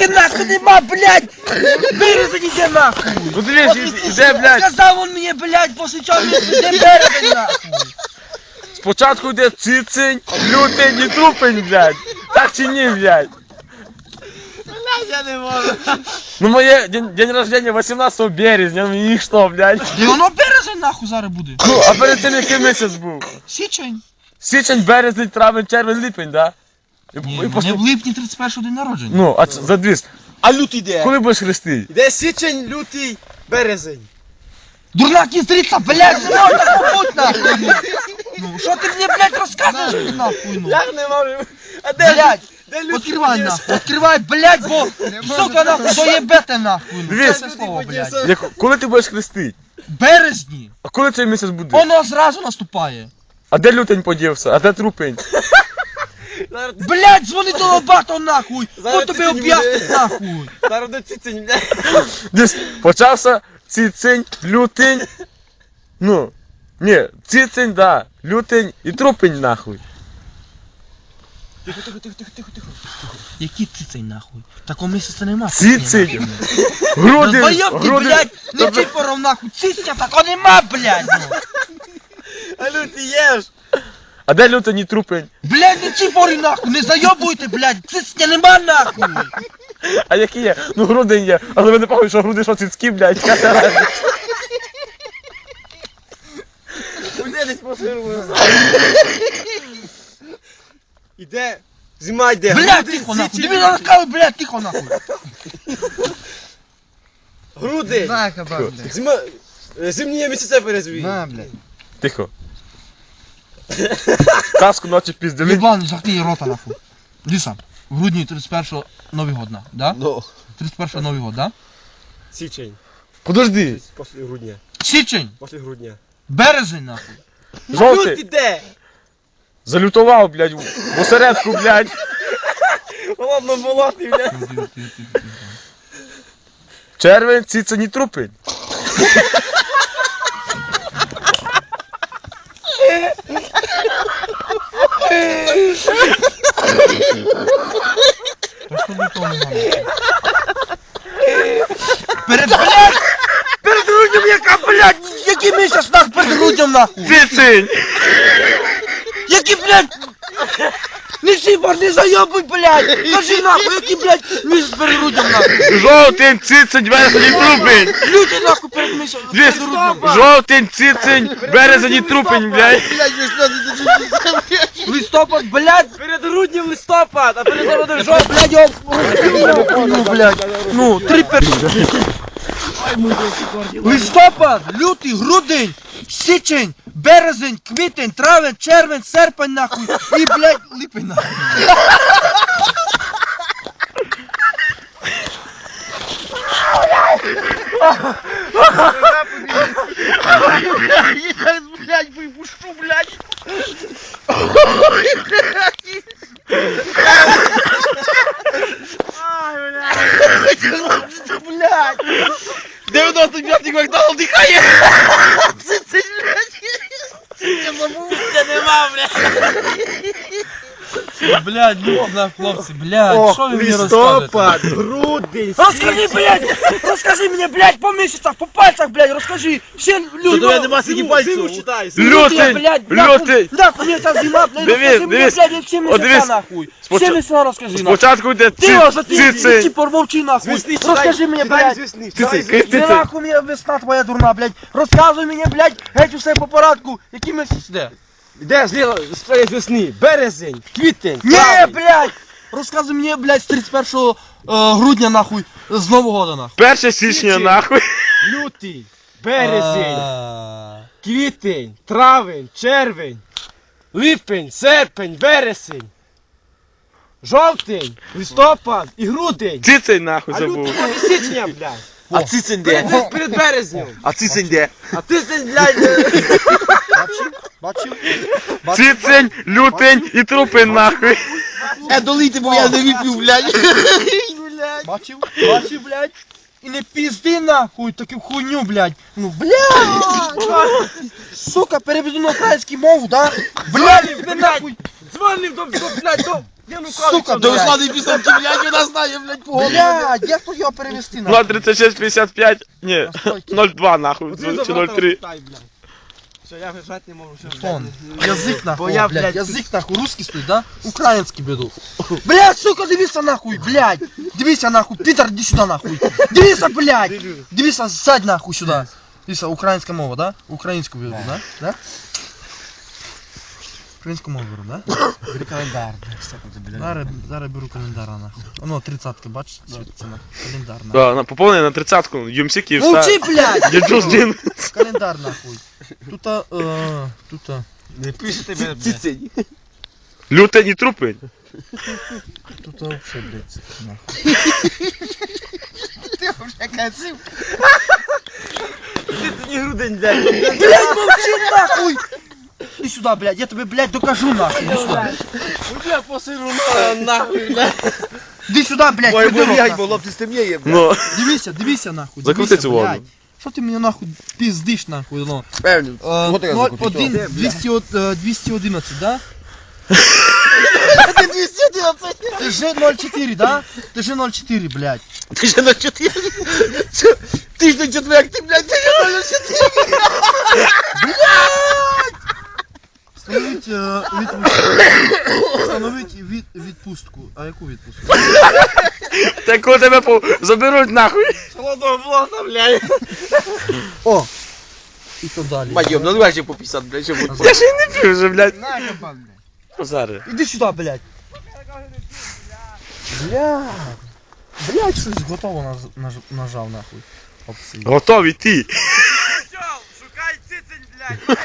Лютий нахуй нема, блядь! Березень іде нахуй! Ну дивись, От і- ти іде, блядь, Сказав он мені, блядь, после чого він іде березень нахуй! спочатку йде цицень, лютень і трупень, блядь. Так чи ні, блядь? Я не можу. Ну моє день, день рождения 18 березня, ну і що, блядь? І воно березень нахуй зараз буде. Ну, а перед цим який місяць був? Січень. Січень, березень, травень, червень, липень, да? І, Ні, і мене пос- в липні 31 день народження. Ну, а це- задвіз. А лютий де? Коли будеш хрестити? Іде січень, лютий, березень. Дурна кістриця, блядь, не можна так! Ну, що ти мені, блядь, розказуєш нахуй, ну? Як не можу? А де Блядь, Де лютий? Откривай нахуй, откривай, блядь, бо, сука, нахуй, доєбете нахуй, ну, Дивись. слово, блядь. Як, коли ти будеш хрестити? Березні, А коли цей місяць буде? воно зразу наступає. А де лютень подівся? А де трупень? Зараз Блядь, дзвони до лобато нахуй, Зараз хто тобі ти не об'яснить буде. нахуй. зараз буде цицень, блядь. Десь почався цицень, лютень. Ну, ні, цицень, да, лютень і трупень нахуй. Тихо, тихо, тихо, тихо, тихо, тихо. Який цицень нахуй? Такого місяця нема. Цицень. Груди, Долбойоб ти, груди. блядь, не чіпором нахуй, цицня такого нема, блядь, ну. А лютий є ж. А де лютень і трупень? Блядь, не чіпори нахуй, не зайобуйте, блядь, цицня нема нахуй. А які є? Ну грудень є. Але ви не пам'ятаєте, що груди, що цицькі, блядь. Уйде десь посирую. Іде. Зима йде. Блядь, тихо нахуй, тобі не розказуй, блядь, тихо нахуй. Грудень. На, кабак, блядь. Зима... е, Зимні місяця перезвій. На, блядь. Тихо. Каску ночі піздили. Ебан, заткни рота нахуй. Ліса, в грудні 31 Новий год, на, да? Ну. 31 Новий год, да? Січень. Подожди. Після грудня. Січень, Після грудня. березень нахуй. Жовтий. Лютий де? Залютував, блядь, в осередку, блядь. Ладно, болотний, блядь. Тихо, тихо. Червень, цицень і трупень. Та що ви того не знаєте? Перед, блядь, перед груднем яка, блядь, який місяць нах перед груднем нахуй? Цицень! Який, блядь, не не зайобуй, блядь, кажи нахуй, який, блядь, місяць перед груднем нахуй? Жовтень, цицень, березень і трупень. Люди нахуй перед місяцем, Дивись, перед груднем. жовтень, цицень, березень і трупень, блядь. Листопад, блядь, Перед груднем листопад, а перед народом Жо, блядь, я ну, блядь. Ну, три пер... Листопад, лютий, грудень, січень, березень, квітень, травень, червень, серпень, нахуй, і, блядь, липень, нахуй. Я, блядь, выпущу, блядь. Блядь. 95-й Макдональд дихає. Це, це, блядь. Я нема, блядь. Блядь, ну на хлопці, блядь, що ви мені розказуєте? листопад, грудень, Розкажи, блядь, розкажи мені, блядь, по місяцях, по пальцях, блядь, розкажи. Всі люди. тебе нема скільки пальців? читай. Лютий, лютий. Нахуй, мені ця зима, блядь, Дивись, розкажи мені, дивись. блядь, як всі О, дивись. нахуй. Спочат- Всі місяця розкажи, нахуй. Спочатку йде Ти ось, ти, ти цицень. помовчи, нахуй. Весни, читай. Розкажи мені, Читай блядь. з весни, Цицень, читай Ти нахуй мені весна твоя дурна, блядь. Розказуй мені, блядь, геть усе по порядку. Який місяць де? Де зліва з твоєї весни? Березень, квітень, Ні, травень. блядь! Розказуй мені, блядь, з 31 е, грудня, нахуй, з Нового года, нахуй. 1 січня, нахуй. Лютий, березень, А. квітень, травень, червень, липень, серпень, вересень, жовтень, листопад і грудень. Цицень, нахуй, А забув. лютий і січня, блядь. А цицень Перед, перед березнем. А цицень де? А ти, блядь, Бачив? Цицень, лютень і трупень, нахуй. Е, долийте, бо я не випив, блядь. Бачив? Бачив, блядь? І не пізди нахуй, таку хуйню, блядь. Ну, блядь! Сука, переведу на українську мову, да? Блядь, ви нахуй! дзвонив до, до, блядь, до Я ну Сука, До блядь. Руслани пісенки, блядь, вона знає, блядь, по голові. Блядь, як тут його перевести на? 03655, ні, 02 нахуй, чи 03. Все, я вижати не можу. Все, Фон. Язик нахуй, Бо я, блядь, блядь, язик нахуй, русский стоїть, да? Український веду. Блядь, сука, дивися нахуй, блядь. Дивися нахуй, Пітер, іди сюди нахуй. Дивися, блядь. Дивися, сядь нахуй сюди. Дивися, українська мова, да? Українську веду, да? Да? Українську мову беру, да? Бери календар. Зараз, зараз беру календар нахуй. Воно, тридцатки, бачиш, світиться на календар нахуй. Да, на поповнення на 30-ку, юмсі Київстар. Мовчи, блядь! Діджус Дін. Календар нахуй. Тут, а, е, тут, а, Не пишете мене, блядь. Цицень. Лютень і трупень. тут вообще, блядь, нахуй. Ти вже косив. Ти не грудень, блядь. Блядь, мовчи нахуй! Иди сюда, блядь, я тебе, блядь, докажу нахуй. Иди сюда. Я посиру нахуй, блядь. Иди сюда, блядь, Ой, придурок, блядь, нахуй. було б стемніє, блядь. Ну, Дивися, дивися нахуй. Закрути дивися, цю. Що ти мені нахуй піздиш нахуй, ну? Певні. Е, Вот я ноль, закрутив. один, Де, блядь? 200, от, е, 211, да? Ти 211? Ти же 0,4, да? Ти же 0,4, блядь. ти ж на 4. Ти ж на четверг, ти, блядь, ти ж на 4. Встановіть е, відпустку. Встановіть від, відпустку. А яку відпустку? Так коли тебе по... заберуть нахуй. Холодного блока, блядь. О! І то далі. Майом, наливай ще по 50, блядь, ще буде. Я ще й не пив вже, блядь. На, кабан, блядь. Ну, Зараз. Іди сюди, блядь. Блядь. Блядь, щось готово наж, наж, нажав нахуй. Опції. Готові ти. Шукай цицень, блядь.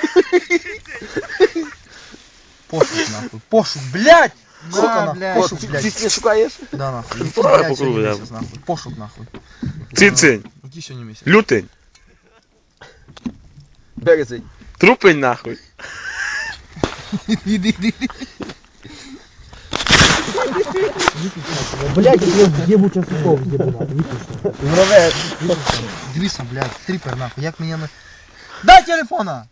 Пошук нахуй. Пошук, блядь! Сука, нахуй. блядь. Пошук, блядь. Ти шукаєш? Да, нахуй. Який, давай блядь, по кругу, сьогодні да. місяць, нахуй. Пошук, нахуй. Цицень. Який сьогодні місяць? Лютень. Березень. Трупень нахуй. Іди, іди, іди. Блядь, я ебу часников, ебу нахуй. Дивися, блядь, трипер нахуй, як мені на... Дай телефона!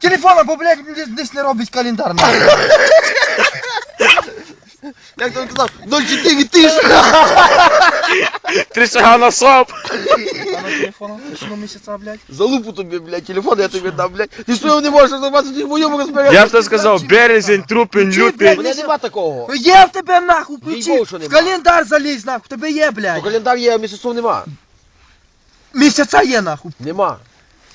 Телефона, бо, блядь, десь- десь не робить календар нахуй. Як ти казав? 0,4 тисячі. Три шага на соп. А на телефона? Що місяця, блядь? Залупу тобі, блядь, телефон я тобі дам, блядь. Ти що його не можеш розірвати, ти в моєму розбереш. Я ж тобі сказав, березень, трупень, Чи, лютень. Мене нема такого. Є в тебе нахуй, Їй включи. Богу, що В нема. календар залізь нахуй, в тебе є, То блядь. календар є, а місяців нема. Місяця є нахуй. Нема.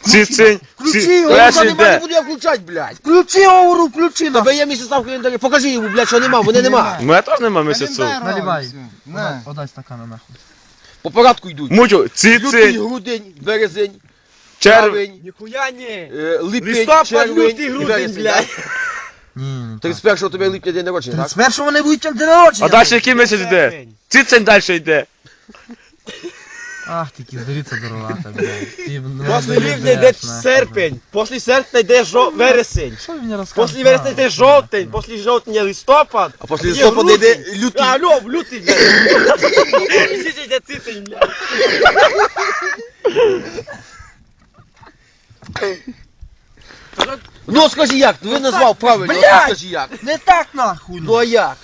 Цицень. Включи ці- його, Перший Та нема, не йде. буду я включати, блядь. Включи говорю, включи. Тебе є місяця в календарі. Покажи йому, блядь, що нема, мене нема. У мене теж нема місяцю. Наливай. Подай- Подай стакана нахуй. По порядку йдуть. Мучу, Лютий, цицень, грудень, березень, червень. травень, Ніхуя ні. е, липень, Листопад, червень лютий, і грудень, вересень, блядь. так? Ні, не так. 31 тебе липня день народження, так? 31 вони будуть день народження. А далі який місяць йде? Цицень далі йде. Ах, ти кіздариця дорогата, блядь. Ти Після липня йде серпень, після серпня йде жо- вересень. Що ви мені розказуєте? Після вересня йде жовтень, після жовтня листопад. А після листопада йде лютий. А, алло, в лютий, блядь. Місяць йде цицень, блядь. Ну скажи як, ви назвав правильно, Блядь! скажи як. Не так нахуй. Ну а як?